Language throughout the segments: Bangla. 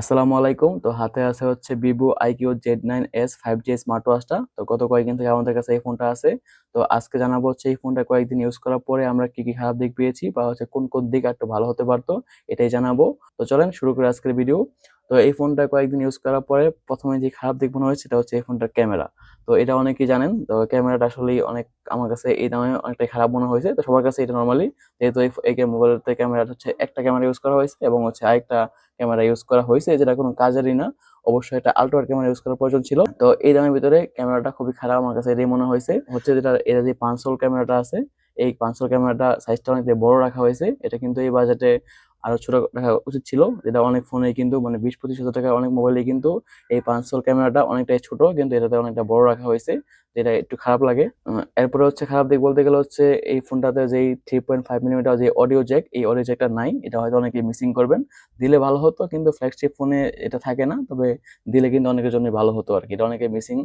আসসালামু আলাইকুম। তো হাতে আছে হচ্ছে Vivo iQOO Z nine S five G smart ওয়াচটা তো গত কয়েকদিন থেকে আমাদের কাছে এই ফোনটা আছে। তো আজকে জানাব হচ্ছে এই ফোনটা কয়েকদিন ইউজ করার পরে আমরা কি কি খারাপ দিক পেয়েছি বা হচ্ছে কোন কোন দিক একটু ভালো হতে পারতো, এটাই জানাব। তো চলেন শুরু করে আজকের ভিডিও তো এই ফোনটা কয়েকদিন ইউজ করার পরে প্রথমে যে খারাপ দিক মনে হয়েছে, সেটা হচ্ছে এই ফোনটার ক্যামেরা। তো এটা অনেকেই জানেন, তো ক্যামেরাটা আসলেই অনেক আমার কাছে এই দামে অনেকটাই খারাপ মনে হয়েছে। তো সবার কাছে এটা নর্মালি যেহেতু এই এই মোবাইলের ক্যামেরা হচ্ছে একটা ক্যামেরা ইউজ করা হয়েছে এবং হচ্ছে আরেকটা ক্যামেরা ইউজ করা হয়েছে, যেটা কোনো কাজেরই না। অবশ্যই এটা আল্ট্রার ক্যামেরা ইউজ করার প্রয়োজন ছিল। তো এই দামের ভিতরে ক্যামেরাটা খুবই খারাপ আমার কাছে এটাই মনে হয়েছে। হচ্ছে যেটা, এটা যে পাঁচশোল ক্যামেরাটা আছে, এই পাঁচশোল ক্যামেরাটা সাইজটা অনেক বড় রাখা হয়েছে। এটা কিন্তু এই বাজেটে আরও ছোট রাখা উচিত ছিল। যেটা অনেক ফোনে কিন্তু মানে বিশ পঁচিশ হাজার টাকা অনেক মোবাইলে কিন্তু এই পাঁচশোর ক্যামেরাটা অনেকটাই ছোট, কিন্তু এটাতে অনেকটা বড় রাখা হয়েছে। যেটা একটু খারাপ লাগে। এরপরে হচ্ছে খারাপ দিক বলতে গেলে হচ্ছে এই ফোনটাতে যেই three point five millimetre audio audio Jack এই অডিও জ্যাকটা নাই। এটা হয়তো অনেকে মিসিং করবেন। দিলে ভালো হতো কিন্তু ফ্ল্যাগশিপ ফোনে এটা থাকে না। তবে দিলে কিন্তু অনেকের জন্য ভালো হতো আর কি। এটা অনেকে মিসিং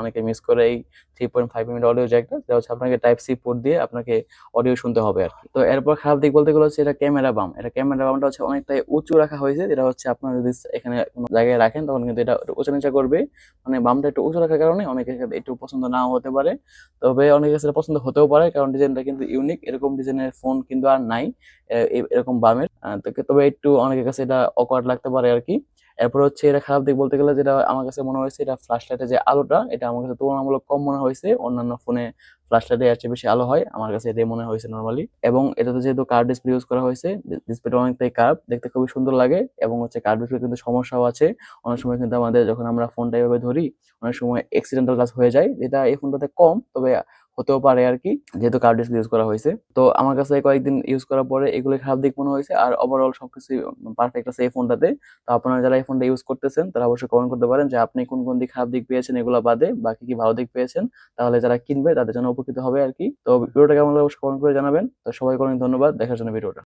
অনেকে মিস করে এই three point five minute audio জ্যাকটা যেটা হচ্ছে আপনাকে টাইপ সি পোর্ট দিয়ে আপনাকে অডিও শুনতে হবে আর কি। তো এরপর খারাপ দিক বলতে গেলে হচ্ছে এটা ক্যামেরা বাম এটা ক্যামেরা বামটা হচ্ছে অনেকটাই উঁচু রাখা হয়েছে। যেটা হচ্ছে আপনার যদি এখানে কোনো জায়গায় রাখেন, তখন কিন্তু এটা উঁচু নিচা করবে। মানে বামটা একটু উঁচু রাখার কারণে অনেকের একটু পছন্দ নাও হতে পারে। তবে অনেকের কাছে পছন্দ হতেও পারে, কারণ ডিজাইনটা কিন্তু ইউনিক এরকম ডিজাইনের ফোন কিন্তু আর নাই এরকম বামের। তবে একটু অনেকের কাছে এটা অকওয়ার্ড লাগতে পারে আর কি। এরপর হচ্ছে এটা খারাপ দিক বলতে গেলে যেটা আমার কাছে মনে হয়েছে, এটা ফ্ল্যাশ লাইটের যে আলোটা, এটা আমার কাছে তুলনামূলক কম মনে হয়েছে। অন্যান্য ফোনে ফ্ল্যাশ লাইটে এর চেয়ে বেশি আলো হয়, আমার কাছে এটাই মনে হয়েছে নর্মালি এবং এটাতে যেহেতু কার্ড ডিসপ্লে ইউজ করা হয়েছে ডিসপ্লেটা অনেকটাই কার্ভ দেখতে খুবই সুন্দর লাগে এবং হচ্ছে কার্ড ডিসপ্লে কিন্তু সমস্যাও আছে। অনেক সময় কিন্তু আমাদের যখন আমরা ফোনটা এভাবে ধরি, অনেক সময় অ্যাক্সিডেন্টাল কাজ হয়ে যায়, যেটা এই ফোনটাতে কম, তবে হতেও পারে আর কি যেহেতু কার্ড ডিস্ক ইউজ করা হয়েছে। তো আমার কাছে কয়েকদিন ইউজ করার পরে এগুলো খারাপ দিক মনে হয়েছে। আর ওভারঅল সবকিছু পারফেক্ট আছে এই ফোনটাতে তো আপনারা যারা এই ফোনটা ইউজ করতেছেন, তারা অবশ্যই কমেন্ট করতে পারেন যে আপনি কোন কোন দিক খারাপ দিক পেয়েছেন এগুলো বাদে, বাকি কি ভালো দিক পেয়েছেন, তাহলে যারা কিনবে তাদের জন্য উপকৃত হবে আর কি তো ভিডিওটা কেমন অবশ্যই কমেন্ট করে জানাবেন। তো সবাই অনেক ধন্যবাদ। দেখার জন্য ভিডিওটা।